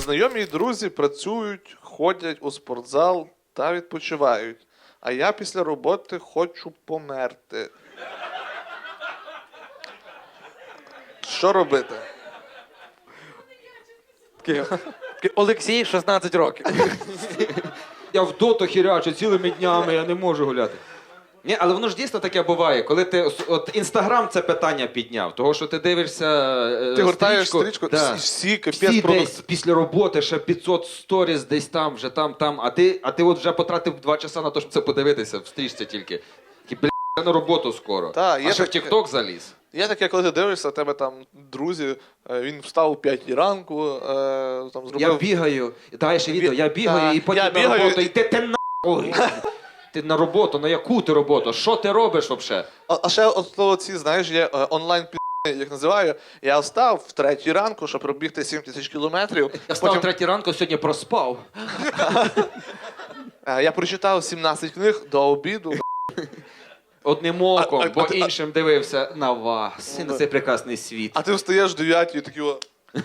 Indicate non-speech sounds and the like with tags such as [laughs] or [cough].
Знайомі й друзі працюють, ходять у спортзал та відпочивають. А я після роботи хочу померти. Що робити? Такий, такий, Олексій, 16 років. [laughs] Я в доту хірячу цілими днями, я не можу гуляти. Ні, але воно ж дійсно таке буває, коли ти от інстаграм це питання підняв, того що ти дивишся. е, Ти гортаєш стрічку, да. всі, всі капець продукт- десь після роботи ще 500 сторіс десь там, вже там, там. А ти, а ти от вже потратив два часа на те, щоб це подивитися, в стрічці тільки. Такі, бля, я на роботу скоро. Та, а є ще в таке. Тік-Ток заліз. Є таке, коли ти дивишся, тебе там друзі, е, він встав о 5 ранку, е, там зробив. Я бігаю, дай ще відео, я бігаю Та, і потім я на бігаю, роботу, і- і ти, ти нахуй. [laughs] Ти на роботу, на яку ти роботу? Що ти робиш взагалі? А, а ще от то ці, знаєш, є е, онлайн пі***, як називаю. Я встав в третій ранку, щоб пробігти 7 тисяч кілометрів. Я встав Потім третій ранку, сьогодні проспав. [laughs] е, я прочитав 17 книг до обіду. [laughs] Одним оком, А- а- бо а ти- а- іншим дивився на вас, і на Ну, цей прекрасний світ. А ти встаєш в 9 і такий. о, [laughs]